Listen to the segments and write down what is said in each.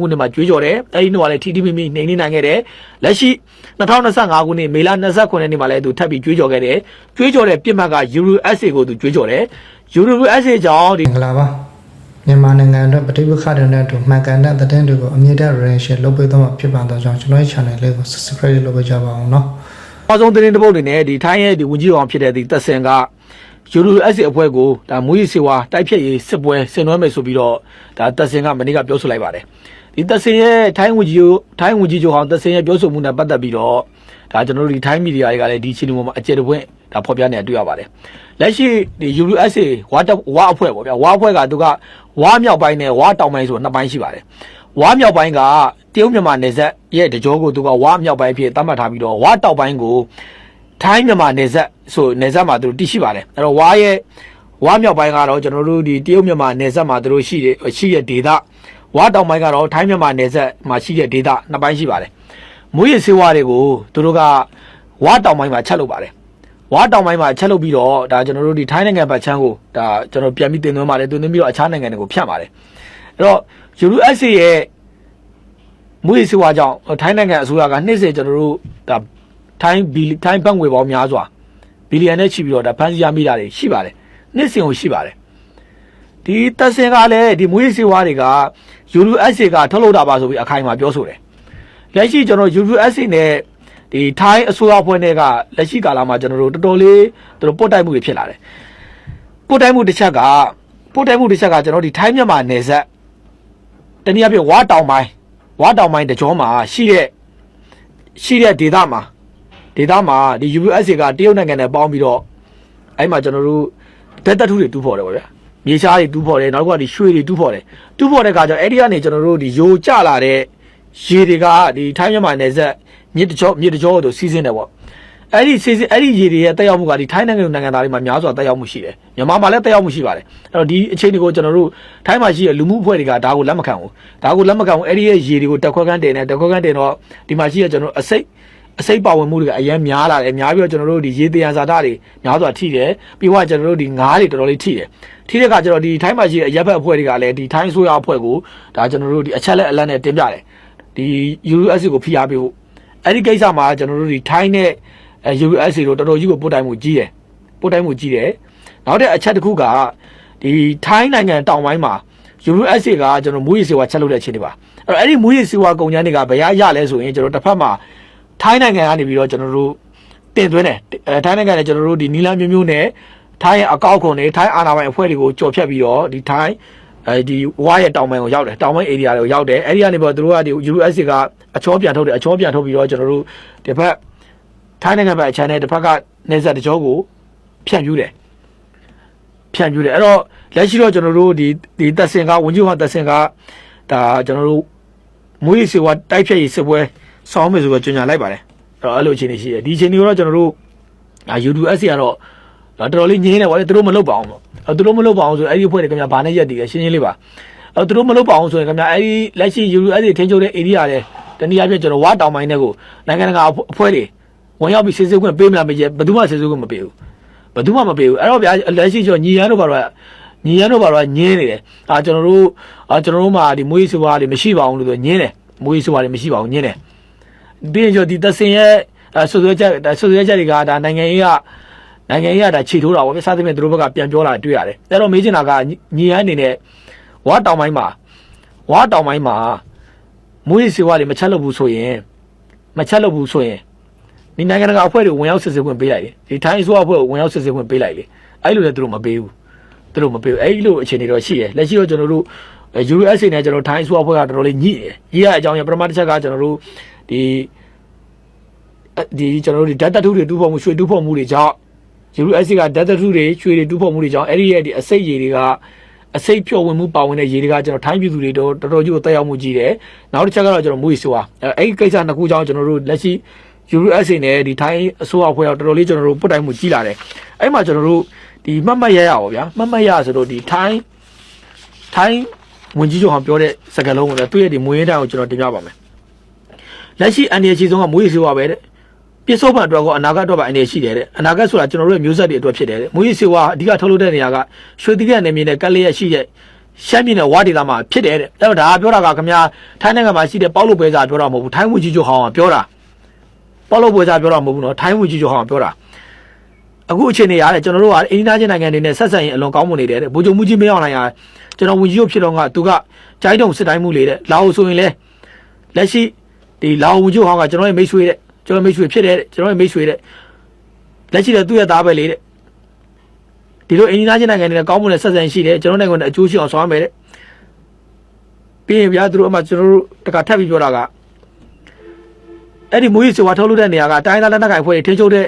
ခုနှစ်မှာကြွေးကြော်တယ်အဲဒီနှစ်မှာလည်းထီထီမိမိနှိမ်နေနိုင်ခဲ့တယ်လက်ရှိ2025ခုနှစ်မေလ29ရက်နေ့မှာလည်းသူထပ်ပြီးကြွေးကြော်ခဲ့တယ်ကြွေးကြော်တဲ့ပြစ်မှတ်က USA ကိုသူကြွေးကြော်တယ် USA ကြောင့်ဒီမင်္ဂလာပါမြန်မာနိုင်ငံအတွက်ပဋိပက္ခတွေနဲ့အတူမှန်ကန်တဲ့သတင်းတွေကိုအမြင့်တဲ့ relation လုပ်ပေးသွားမှာဖြစ်ပါတော့ကြောင့်ကျွန်တော်ရဲ့ channel လေးကို subscribe လုပ်ပေးကြပါအောင်နော်။အောက်ဆုံးသတင်းတစ်ပုဒ်တွေနဲ့ဒီထိုင်းရဲ့ဒီဝင်ကြီးအောင်ဖြစ်တဲ့ဒီသက်စင်က URS အဖွဲ့ကိုဒါမူရီစေဝါတိုက်ဖြတ်ရေးစစ်ပွဲဆင်နွှဲမယ်ဆိုပြီးတော့ဒါသက်စင်ကမနေ့ကပြောဆိုလိုက်ပါတယ်။ ဒီသက်စင်ရဲ့ထိုင်းဝင်ကြီးထိုင်းဝင်ကြီးချုပ်ဟောင်းသက်စင်ရဲ့ပြောဆိုမှုနဲ့ပတ်သက်ပြီးတော့ဒါကျွန်တော်တို့ဒီထိုင်းမီဒီယာတွေကလည်းဒီချင်းပေါ်မှာအကျယ်တပွင့်ဒါဖော်ပြနေတာတွေ့ရပါတယ်လက်ရှိဒီ USA ဝါတဝါအဖွဲ့ပေါ့ဗျာဝါအဖွဲ့ကသူကဝါမြောက်ပိုင်းနဲ့ဝါတောင်ပိုင်းဆိုနှစ်ပိုင်းရှိပါတယ်ဝါမြောက်ပိုင်းကတရုတ်မြန်မာနယ်စပ်ရဲ့တကြောကိုသူကဝါမြောက်ပိုင်းဖြစ်သတ်မှတ်ထားပြီးတော့ဝါတောက်ပိုင်းကိုထိုင်းမြန်မာနယ်စပ်ဆိုနယ်စပ်မှာသူတို့တည်ရှိပါတယ်အဲ့တော့ဝါရဲ့ဝါမြောက်ပိုင်းကတော့ကျွန်တော်တို့ဒီတရုတ်မြန်မာနယ်စပ်မှာသူတို့ရှိတယ်ရှိတဲ့ဒေသ ဝါတောင်ပိုင်းကတော့ထိုင်းမြန်မာနယ်စပ်မှာရှိတဲ့ဒေသနှစ်ပိုင်းရှိပါတယ်မွေးရစေးဝါတွေကိုသူတို့ကဝါတောင်ပိုင်းမှာချက်လုပ်ပါတယ်ဝါတောင်ပိုင်းမှာချက်လုပ်ပြီးတော့ဒါကျွန်တော်တို့ဒီထိုင်းနိုင်ငံဘက်ချမ်းကိုဒါကျွန်တော်ပြန်ပြီးတင်သွင်းပါတယ်တင်သွင်းပြီးတော့အခြားနိုင်ငံတွေကိုဖြန့်ပါတယ်အဲ့တော့ USA ရဲ့မွေးရစေးဝါကြောင့်ထိုင်းနိုင်ငံအစိုးရကနှစ်စဉ်ကျွန်တော်တို့ဒါထိုင်းဘီလီထိုင်းဘတ်ငွေပေါင်းများစွာဘီလီယံနဲ့ချီပြီးတော့ဒါဖန်စီရမိတာတွေရှိပါတယ်နှစ်စဉ်ကိုရှိပါတယ် ဒီတက်စင်ကလည်းဒီမွေးစေဝါတွေက USA ကထုတ်လုပ်တာပါဆိုပြီးအခိုင်အမာပြောဆိုတယ်လက်ရှိကျွန်တော် USA နဲ့ဒီထိုင်းအစိုးရအဖွဲ့တွေကလက်ရှိကာလမှာကျွန်တော်တို့တော်တော်လေးသူတို့ပုတ်တိုက်မှုတွေဖြစ်လာတယ်ပုတ်တိုက်မှုတစ်ချက်ကပုတ်တိုက်မှုတစ်ချက်ကကျွန်တော်ဒီထိုင်းမြန်မာနယ်စပ်တနည်းအားဖြင့်ဝါတောင်ပိုင်းဝါတောင်ပိုင်းတကြောမှာရှိတဲ့ရှိတဲ့ဒေသမှာဒေတာမှာဒီ USA ကတရုတ်နိုင်ငံနဲ့ပေါင်းပြီးတော့အဲ့မှာကျွန်တော်တို့ဓာတ်တထုတွေတူးဖော်တယ်ပေါ့ဗျာ မြေရှားတွေတူးဖော်တယ်နောက်တစ်ခုကဒီရွှေတွေတူးဖော်တယ်တူးဖော်တဲ့အခါကျတော့အဲ့ဒီကနေကျွန်တော်တို့ဒီယိုကျလာတဲ့ရေတွေကဒီထိုင်းမြန်မာနယ်စပ်မြစ်တကြောမြစ်တကြောတို့စီးစင်းတယ်ပေါ့အဲ့ဒီစီးစင်းအဲ့ဒီရေတွေရဲ့တက်ရောက်မှုကဒီထိုင်းနိုင်ငံနိုင်ငံသားတွေမှာများစွာတက်ရောက်မှုရှိတယ်မြန်မာမှာလည်းတက်ရောက်မှုရှိပါတယ်အဲ့တော့ဒီအခြေအနေကိုကျွန်တော်တို့ထိုင်းမှာရှိတဲ့လူမှုအဖွဲ့တွေကဒါကိုလက်မခံဘူးဒါကိုလက်မခံဘူးအဲ့ဒီရဲ့ရေတွေကိုတက်ခွက်ခန်းတင်တယ်တက်ခွက်ခန်းတင်တော့ဒီမှာရှိတဲ့ကျွန်တော်တို့အစိတ် အစိတ်ပါဝင်မှုတွေကအရင်များလာတယ်များပြီးတော့ကျွန်တော်တို့ဒီရေတယံဇာတာတွေများစွာထိတယ်ပြီးတော့ကျွန်တော်တို့ဒီငါးတွေတော်တော်လေးထိတယ်ထိတဲ့အခါကျတော့ဒီထိုင်းမှာရှိတဲ့အရက်ဘက်အဖွဲ့တွေကလည်းဒီထိုင်းဆိုရအဖွဲ့ကိုဒါကျွန်တော်တို့ဒီအချက်လက်အလတ်နဲ့တင်ပြတယ်ဒီ US ကိုဖိအားပေးဖို့အဲ့ဒီကိစ္စမှာကျွန်တော်တို့ဒီထိုင်းနဲ့ US တို့တော်တော်ကြီးကိုပို့တိုင်းမှုကြီးတယ်ပို့တိုင်းမှုကြီးတယ်နောက်တဲ့အချက်တစ်ခုကဒီထိုင်းနိုင်ငံတောင်ပိုင်းမှာ USA ကကျွန်တော်မူရည်စေဝါချက်လုပ်တဲ့အခြေအနေပါအဲ့တော့အဲ့ဒီမူရည်စေဝါကုန်ကျန်းတွေကဘယ်ရရလဲဆိုရင်ကျွန်တော်တစ်ဖက်မှာ ထိုင်းနိုင်ငံကနေပြီးတော့ကျွန်တော်တို့တင်သွင်းတယ်အဲထိုင်းနိုင်ငံနဲ့ကျွန်တော်တို့ဒီနီလန်းမျိုးမျိုးနဲ့ထိုင်းရဲ့အကောက်ခွန်တွေထိုင်းအာဏာပိုင်အဖွဲ့တွေကိုကြော်ဖြတ်ပြီးတော့ဒီထိုင်းအဲဒီဝါရဲ့တောင်ပိုင်းကိုရောက်တယ်တောင်ပိုင်း area တွေကိုရောက်တယ်အဲဒီကနေပြီးတော့သူတို့ကဒီ US ကအချောပြန်ထုတ်တယ်အချောပြန်ထုတ်ပြီးတော့ကျွန်တော်တို့ဒီဘက်ထိုင်းနိုင်ငံဘက်အချမ်းနဲ့တစ်ဖက်ကနေဆက်တကြောကိုဖြန့်ပြူးတယ်ဖြန့်ပြူးတယ်အဲ့တော့လက်ရှိတော့ကျွန်တော်တို့ဒီဒီတက်စင်ကဝန်ကြီးဟောတက်စင်ကဒါကျွန်တော်တို့မွေးစေဝါတိုက်ဖြတ်ရေးစစ်ပွဲ ဆောင်းမယ်ဆိုတော့ကြေညာလိုက်ပါတယ်အဲ့တော့အဲ့လိုအခြေအနေရှိတယ်ဒီအခြေအနေကိုတော့ကျွန်တော်တို့အာ UDS ကတော့တော်တော်လေးငြင်းနေပါလေသူတို့မလုပ်ပါအောင်ပေါ့အဲ့သူတို့မလုပ်ပါအောင်ဆိုအဲ့ဒီအဖွဲ့တွေခင်ဗျာဘာနဲ့ရက်တည်လဲရှင်းရှင်းလေးပါအဲ့သူတို့မလုပ်ပါအောင်ဆိုရင်ခင်ဗျာအဲ့ဒီလက်ရှိ UDS တွေထိန်းချုပ်တဲ့ area တွေတနည်းအားဖြင့်ကျွန်တော်ဝါတောင်ပိုင်းတွေကိုနိုင်ငံတကာအဖွဲ့တွေဝင်ရောက်ပြီးစစ်စစ်ခွင့်ပေးမလားမပေးဘယ်သူမှစစ်စစ်ခွင့်မပေးဘူးဘယ်သူမှမပေးဘူးအဲ့တော့ဗျာလက်ရှိကျွန်တော်ညီရန်တို့ဘာလို့ညီရန်တို့ဘာလို့ညင်းနေတယ်အာကျွန်တော်တို့အာကျွန်တော်တို့မှာဒီမွေးစွာတွေမရှိပါဘူးလို့ဆိုညင်းတယ်မွေးစွာတွေမရှိပါဘူးညင်းတယ် ပြီးရင်ကျော်ဒီသက်စင်ရဲ့ဆွဆွဲချက်ဆွဆွဲချက်တွေကဒါနိုင်ငံရေးကနိုင်ငံရေးကဒါခြေထိုးတာပေါ့ပြစသဖြင့်သူတို့ဘက်ကပြန်ပြောလာတွေ့ရတယ်အဲ့တော့မေးချင်တာကညီဟန်းအနေနဲ့ဝါတောင်ပိုင်းမှာဝါတောင်ပိုင်းမှာမွေးစေဝါတွေမချက်လို့ဘူးဆိုရင်မချက်လို့ဘူးဆိုရင်ဒီနိုင်ငံတကာအဖွဲ့တွေဝင်ရောက်စစ်စစ်ခွင့်ပေးလိုက်တယ်ဒီထိုင်းအစိုးရအဖွဲ့ကိုဝင်ရောက်စစ်စစ်ခွင့်ပေးလိုက်လေအဲ့လိုလည်းသူတို့မပေးဘူးသူတို့မပေးဘူးအဲ့လိုအခြေအနေတော့ရှိတယ်လက်ရှိတော့ကျွန်တော်တို့ USA နဲ့ကျွန်တော်ထိုင်းအစိုးရအဖွဲ့ကတော်တော်လေးညှိတယ်ညှိရအကြောင်းရပထမတစ်ချက်ကကျွန်တော်တို့ ဒီဒီကျွန်တော်တို့ဒီ data ထုတွေတူးဖော်မှုရွှေတူးဖော်မှုတွေကြောင့် US က data ထုတွေရွှေတွေတူးဖော်မှုတွေကြောင့်အဲ့ဒီရဲ့ဒီအစိတ်ရေတွေကအစိတ်ဖြော်ဝင်မှုပါဝင်တဲ့ရေတွေကကျွန်တော်ထိုင်းပြည်သူတွေတော့တော်တော်ကြီးကိုတက်ရောက်မှုကြီးတယ်နောက်တစ်ချက်ကတော့ကျွန်တော်မွေးဆိုးอ่ะအဲ့ဒီကိစ္စနှစ်ခုကြောင့်ကျွန်တော်တို့လက်ရှိ USA နဲ့ဒီထိုင်းအစိုးရအဖွဲ့ကတော်တော်လေးကျွန်တော်တို့ပုတ်တိုင်မှုကြီးလာတယ်အဲ့မှာကျွန်တော်တို့ဒီမှတ်မှတ်ရရပါဗျာမှတ်မှတ်ရဆိုတော့ဒီထိုင်းထိုင်းဝင်ကြီးချုပ်ဟောပြောတဲ့စကားလုံးကိုလည်းသူ့ရဲ့ဒီမွေးရင်းတန်းကိုကျွန်တော်တင်ပြပါမယ် လက်ရှိအန်ဒီအချီဆုံးကမွေးဆိုးပါပဲတဲ့ပြစ္ဆုတ်ဘတ်အတွက်ကအနာဂတ်အတွက်ပါအနေရှိတယ်တဲ့အနာဂတ်ဆိုတာကျွန်တော်တို့ရဲ့မျိုးဆက်တွေအတွက်ဖြစ်တယ်တဲ့မွေးစေဝါအဓိကထုတ်လုပ်တဲ့နေရာကရွှေတိရနယ်မြေနဲ့ကက်လျက်ရှိတဲ့ရှမ်းပြည်နယ်ဝါဒေသမှာဖြစ်တယ်တဲ့အဲ့တော့ဒါကပြောတာကခင်ဗျာထိုင်းနိုင်ငံမှာရှိတဲ့ပေါက်လို့ပဲစားပြောတာမဟုတ်ဘူးထိုင်းဝင်ကြီးချုပ်ဟောင်းကပြောတာပေါက်လို့ပဲစားပြောတာမဟုတ်ဘူးနော်ထိုင်းဝင်ကြီးချုပ်ဟောင်းကပြောတာအခုအချိန်နေရတယ်ကျွန်တော်တို့ကအိန္ဒိယချင်းနိုင်ငံတွေနဲ့ဆက်ဆံရင်အလွန်ကောင်းမွန်နေတယ်တဲ့ဗိုလ်ချုပ်မှုကြီးမင်းအောင်နိုင်ကကျွန်တော်ဝင်ကြီးချုပ်ဖြစ်တော့ကသူကကြိုင်းတုံစစ်တိုင်းမှုလေတဲ့လာအိုဆိုရင်လေလက်ရှိ ဒီလာအိုဝင်ကြီးဟောင်းကကျွန်တော်ရဲ့မိတ်ဆွေတဲ့ကျွန်တော်မိတ်ဆွေဖြစ်တယ်တဲ့ကျွန်တော်ရဲ့မိတ်ဆွေတဲ့လက်ရှိတဲ့သူ့ရဲ့သားပဲလေတဲ့ဒီလိုအင်းကြီးသားချင်းနိုင်ငံတွေနဲ့ကောင်းမွန်တဲ့ဆက်ဆံရှိတယ်ကျွန်တော်နိုင်ငံနဲ့အကျိုးရှိအောင်ဆောင်ရမယ်တဲ့ပြီးရင်ဗျာသူတို့အမှကျွန်တော်တို့တခါထပ်ပြီးပြောတာကအဲ့ဒီမွေးစေဝါထုတ်လုပ်တဲ့နေရာကတိုင်းသားလက်နက်ကိုင်အဖွဲ့တွေထိန်းချုပ်တဲ့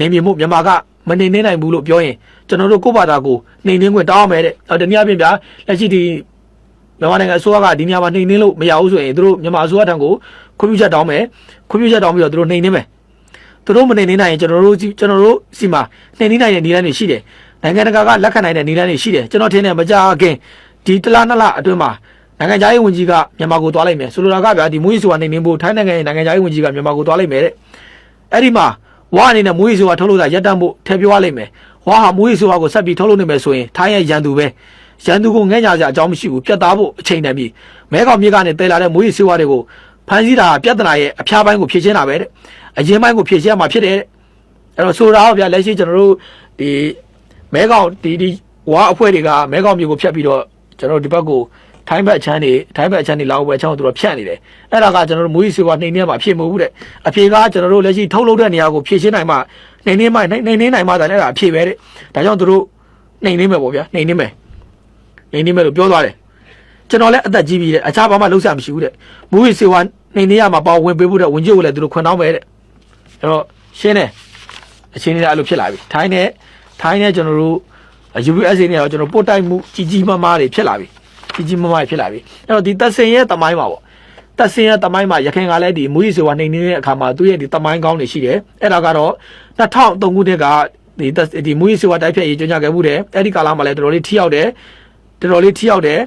နေမြေမှုမြန်မာကမနေနေနိုင်ဘူးလို့ပြောရင်ကျွန်တော်တို့ကိုယ့်ဘာသာကိုနှိမ်နှင်းခွင့်တောင်းရမယ်တဲ့အော်တနည်းအားဖြင့်ဗျာလက်ရှိဒီ မြန်မာနိုင်ငံအစိုးရကဒီနေရာမှာနှိမ်နှင်းလို့မရဘူးဆိုရင်သူတို့မြန်မာအစိုးရထံကိုခွင့်ပြုချက်တောင်းမယ်ခွင့်ပြုချက်တောင်းပြီးတော့သူတို့နှိမ်နှင်းမယ်သူတို့မနှိမ်နှင်းနိုင်ရင်ကျွန်တော်တို့ကျွန်တော်တို့စီမှာနှိမ်နှင်းနိုင်တဲ့နည်းလမ်းတွေရှိတယ်နိုင်ငံတကာကလက်ခံနိုင်တဲ့နည်းလမ်းတွေရှိတယ်ကျွန်တော်ထင်တယ်မကြခင်ဒီတလားနှစ်လအတွင်းမှာနိုင်ငံခြားရေးဝန်ကြီးကမြန်မာကိုသွားလိုက်မယ်ဆိုလိုတာကဗျာဒီမွေးစွာနေနေဖို့ထိုင်းနိုင်ငံရဲ့နိုင်ငံခြားရေးဝန်ကြီးကမြန်မာကိုသွားလိုက်မယ်တဲ့အဲ့ဒီမှာဝါအနေနဲ့မွေးစွာထုတ်လို့တာရပ်တန့်ဖို့ထည့်ပြောရလိမ့်မယ်ဝါဟာမွေးစွာကိုဆက်ပြီးထုတ်လို့နေမယ်ဆိုရင်ထိုင်းရဲ့ရန်သူပဲ ရန်သူကိုငဲ့ညာစရာအကြောင်းမရှိဘူးပြတ်သားဖို့အချိန်တန်ပြီမဲကောင်မြေကနေတဲလာတဲ့မွေးစွာတွေကိုဖန်ဆီးတာပြဿနာရဲ့အဖျားပိုင်းကိုဖြေရှင်းတာပဲတဲ့အရင်ပိုင်းကိုဖြေရှင်းရမှာဖြစ်တယ်တဲ့အဲ့တော့ဆိုတာကဗျာလက်ရှိကျွန်တော်တို့ဒီမဲကောင်ဒီဒီဝါအဖွဲ့တွေကမဲကောင်မျိုးကိုဖြတ်ပြီးတော့ကျွန်တော်တို့ဒီဘက်ကိုထိုင်းဘက်အချမ်းတွေထိုင်းဘက်အချမ်းတွေလောက်ဘက်အချမ်းကိုသူတို့ဖြတ်နေတယ်အဲ့ဒါကကျွန်တော်တို့မူကြီးစေဝါနှိမ်နေမှာဖြစ်မဟုတ်ဘူးတဲ့အဖြေကကျွန်တော်တို့လက်ရှိထုတ်လုပ်တဲ့နေရာကိုဖြည့်ရှင်းနိုင်မှနှိမ်နေမှနှိမ်နေနိုင်မှဒါလည်းအဲ့ဒါအဖြေပဲတဲ့ဒါကြောင့်သူတို့နှိမ်နေမယ်ပေါ့ဗျာနှိမ်နေမယ် နှိမ်နေမယ်လို့ပြောသွားတယ်ကျွန်တော်လည်းအသက်ကြီးပြီတဲ့အခြားဘာမှလုပ်ဆရာမရှိဘူးတဲ့မူကြီးစေဝါနှိမ်နေရမှာပေါ့ဝင်ပေးဖို့တဲ့ဝင်ကြီးကိုလည်းသူတို့ခွန်တောင်းပဲတဲ့အဲ့တော့ရှင်းတယ်အချင်းလေးအဲ့လိုဖြစ်လာပြီထိုင်းနဲ့ထိုင်းနဲ့ကျွန်တော်တို့ USA နဲ့တော့ကျွန်တော်ပို့တိုက်မှုကြီးကြီးမားမားတွေဖြစ်လာပြီကြီးကြီးမားမားတွေဖြစ်လာပြီအဲ့တော့ဒီသက်စင်ရဲ့တမိုင်းပါပေါ့သက်စင်ရဲ့တမိုင်းမှာရခိုင်ကလည်းဒီမူရီဆိုဝါနှိမ်နေတဲ့အခါမှာသူ့ရဲ့ဒီတမိုင်းကောင်းတွေရှိတယ်အဲ့ဒါကတော့2003ခုနှစ်ကဒီသက်ဒီမူရီဆိုဝါတိုက်ဖြတ်ရေးကြညာခဲ့မှုတယ်အဲ့ဒီကာလမှာလည်းတော်တော်လေးထိရောက်တယ် တော်တော်လေးထိရောက်တယ်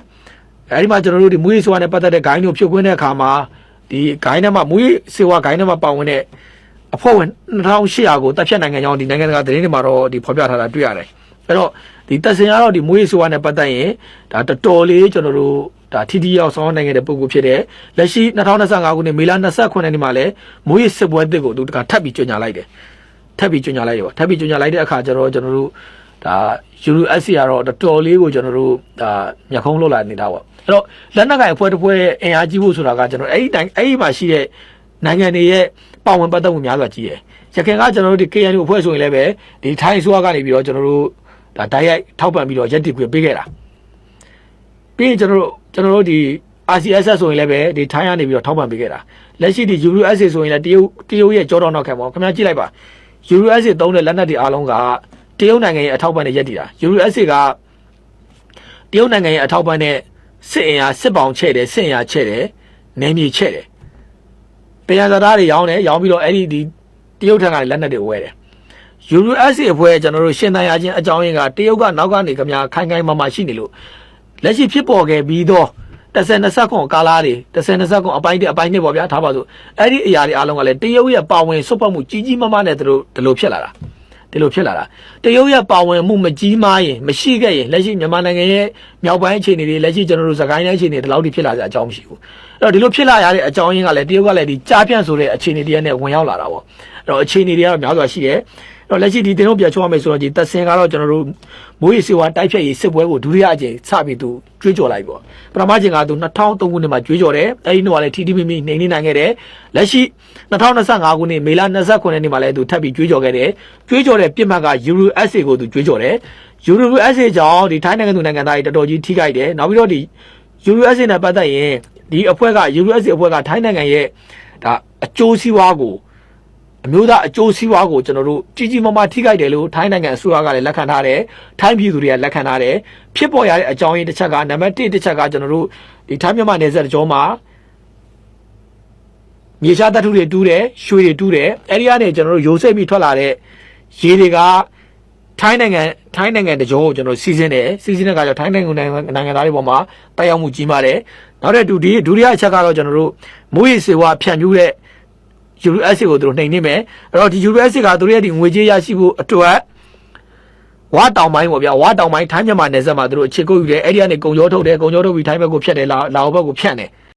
အဲ့ဒီမှာကျွန်တော်တို့ဒီမူရီဆိုဝါနဲ့ပတ်သက်တဲ့ဂိုင်းတို့ဖြုတ်ခွင်းတဲ့အခါမှာဒီဂိုင်းထဲမှာမူရီဆိုဝါဂိုင်းထဲမှာပါဝင်တဲ့အဖွဲ့ဝင်2800ကိုတပ်ဖြတ်နိုင်ငံကြောင်းဒီနိုင်ငံတကာသတင်းတွေမှာတော့ဒီဖော်ပြထားတာတွေ့ရတယ်အဲ့တော့ဒီတက်စင်ကတော့ဒီမွေးဆိုးရနဲ့ပတ်သက်ရင်ဒါတော်တော်လေးကျွန်တော်တို့ဒါထီထီရောက်ဆောင်နိုင်တဲ့ပုံကူဖြစ်တယ်လက်ရှိ2025ခုနှစ်မေလ29ရက်နေ့မှာလည်းမွေးစစ်ပွဲတစ်ကိုသူတကထပ်ပြီးကြေညာလိုက်တယ်ထပ်ပြီးကြေညာလိုက်တယ်ပေါ့ထပ်ပြီးကြေညာလိုက်တဲ့အခါကျတော့ကျွန်တော်တို့ ဒါ USC ကတော့တော်တော်လေးကိုကျွန်တော်တို့ဒါမျက်ခုံးလွတ်လာနေတာပေါ့အဲ့တော့လက်နက်ကင်အဖွဲ့တစ်ဖွဲ့အင်အားကြီးဖို့ဆိုတာကကျွန်တော်အဲ့ဒီတိုင်းအဲ့ဒီမှာရှိတဲ့နိုင်ငံတွေရဲ့ပါဝင်ပတ်သက်မှုများစွာကြီးတယ်ရခိုင်ကကျွန်တော်တို့ဒီ KNU အဖွဲ့ဆိုရင်လည်းပဲဒီထိုင်းအစိုးရကနေပြီးတော့ကျွန်တော်တို့ဒါတိုက်ရိုက်ထောက်ပံ့ပြီးတော့ရက်တည်ခွင့်ပေးခဲ့တာပြီးရင်ကျွန်တော်တို့ကျွန်တော်တို့ဒီ RCSS ဆိုရင်လည်းပဲဒီထိုင်းကနေပြီးတော့ထောက်ပံ့ပေးခဲ့တာလက်ရှိဒီ USA ဆိုရင်လည်းတရုတ်တရုတ်ရဲ့ကြောတော်နောက်ခံပေါ့ခင်ဗျာကြည့်လိုက်ပါ USA သုံးတဲ့လက်နက်တွေအားလုံးက တရုတ်နိုင်ငံရဲ့အထောက်ပံ့နဲ့ရက်တည်တာ USA ကတရုတ်နိုင်ငံရဲ့အထောက်ပံ့နဲ့စစ်အင်အားစစ်ပေါင်ချဲ့တယ်စစ်အင်အားချဲ့တယ်နယ်မြေချဲ့တယ်တရားစကားတွေရောင်းတယ်ရောင်းပြီးတော့အဲ့ဒီဒီတရုတ်ထံကလက်နက်တွေဝယ်တယ် USA အဖွဲ့ကျွန်တော်တို့ရှင်းတန်ရခြင်းအကြောင်းရင်းကတရုတ်ကနောက်ကနေခမညာခိုင်ခိုင်မာမာရှိနေလို့လက်ရှိဖြစ်ပေါ်ခဲ့ပြီးတော့10-20ခွန်ကာလာတွေ10-20ခွန်အပိုင်းတစ်အပိုင်းနှစ်ပေါ့ဗျာထားပါစို့အဲ့ဒီအရာတွေအားလုံးကလည်းတရုတ်ရဲ့ပါဝင်ဆွတ်ပတ်မှုကြီးကြီးမားမားနဲ့သူတို့ဒီလိုဖြစ်လာတာ ဒီလိုဖြစ်လာတာတရုတ်ရဲ့ပါဝင်မှုမကြီးမားရင်မရှိခဲ့ရင်လက်ရှိမြန်မာနိုင်ငံရဲ့မြောက်ပိုင်းအခြေအနေတွေလက်ရှိကျွန်တော်တို့စကိုင်းတိုင်းအခြေအနေတွေဒီလောက်ထိဖြစ်လာကြအကြောင်းမရှိဘူးအဲ့တော့ဒီလိုဖြစ်လာရတဲ့အကြောင်းရင်းကလည်းတရုတ်ကလည်းဒီကြားပြန့်ဆိုတဲ့အခြေအနေတွေနဲ့ဝင်ရောက်လာတာပေါ့အဲ့တော့အခြေအနေတွေကတော့များစွာရှိတယ် တော့လက်ရှိဒီတင်တို့ပြန်ချုံရမယ်ဆိုတော့ဒီတက်စင်ကတော့ကျွန်တော်တို့မိုးရီစေဝါတိုက်ဖြတ်ရေးစစ်ပွဲကိုဒုတိယအကြိမ်စပြီးသူကြွေးကြော်လိုက်ပေါ့ပထမအကြိမ်ကသူ2003ခုနှစ်မှာကြွေးကြော်တယ်အဲဒီနှုတ်ကလည်းထီထီမိမိနေနေနိုင်ခဲ့တယ်လက်ရှိ2025ခုနှစ်မေလ29ရက်နေ့မှာလည်းသူထပ်ပြီးကြွေးကြော်ခဲ့တယ်ကြွေးကြော်တဲ့ပြစ်မှတ်က Euro SA ကိုသူကြွေးကြော်တယ် Euro SA ကြောင့်ဒီထိုင်းနိုင်ငံသူနိုင်ငံသားတွေတော်တော်ကြီးထိခိုက်တယ်နောက်ပြီးတော့ဒီ Euro SA နဲ့ပတ်သက်ရင်ဒီအဖွဲ့က Euro SA အဖွဲ့ကထိုင်းနိုင်ငံရဲ့ဒါအကျိုးစီးပွားကို အမျိုးသားအကျိုးစီးပွားကိုကျွန်တော်တို့ကြီးကြီးမားမားထိခိုက်တယ်လို့ထိုင်းနိုင်ငံအစိုးရကလည်းလက်ခံထားတယ်ထိုင်းပြည်သူတွေကလက်ခံထားတယ်ဖြစ်ပေါ်ရတဲ့အကြောင်းရင်းတစ်ချက်ကနံပါတ်1တစ်ချက်ကကျွန်တော်တို့ဒီထိုင်းမြန်မာနယ်စပ်ကြောမှာမြေရှားတပ်ထုတွေတူးတယ်ရွှေတွေတူးတယ်အဲဒီကနေကျွန်တော်တို့ရိုးစိတ်ပြီးထွက်လာတဲ့ရေတွေကထိုင်းနိုင်ငံထိုင်းနိုင်ငံတကြောကိုကျွန်တော်စီစဉ်တယ်စီစဉ်တဲ့အခါကျထိုင်းနိုင်ငံနိုင်ငံသားတွေပေါ်မှာတက်ရောက်မှုကြီးမားတယ်နောက်တဲ့ဒုတိယဒုတိယအချက်ကတော့ကျွန်တော်တို့မိုးရေစေဝါဖြန့်ဖြူးတဲ့ USA ကိုသူတို့နှိမ်နေမယ်အဲ့တော့ဒီ USA ကသူတို့ရဲ့ဒီငွေကြေးရရှိဖို့အတွက်ဝါတောင်ပိုင်းပေါ့ဗျာဝါတောင်ပိုင်းထိုင်းမြန်မာနယ်စပ်မှာသူတို့အခြေကုပ်ယူတယ်အဲ့ဒီကနေကုံကြောထုတ်တယ်ကုံကြောထုတ်ပြီးထိုင်းဘက်ကိုဖြတ်တယ်လာလာဘက်ကိုဖြန့်တယ်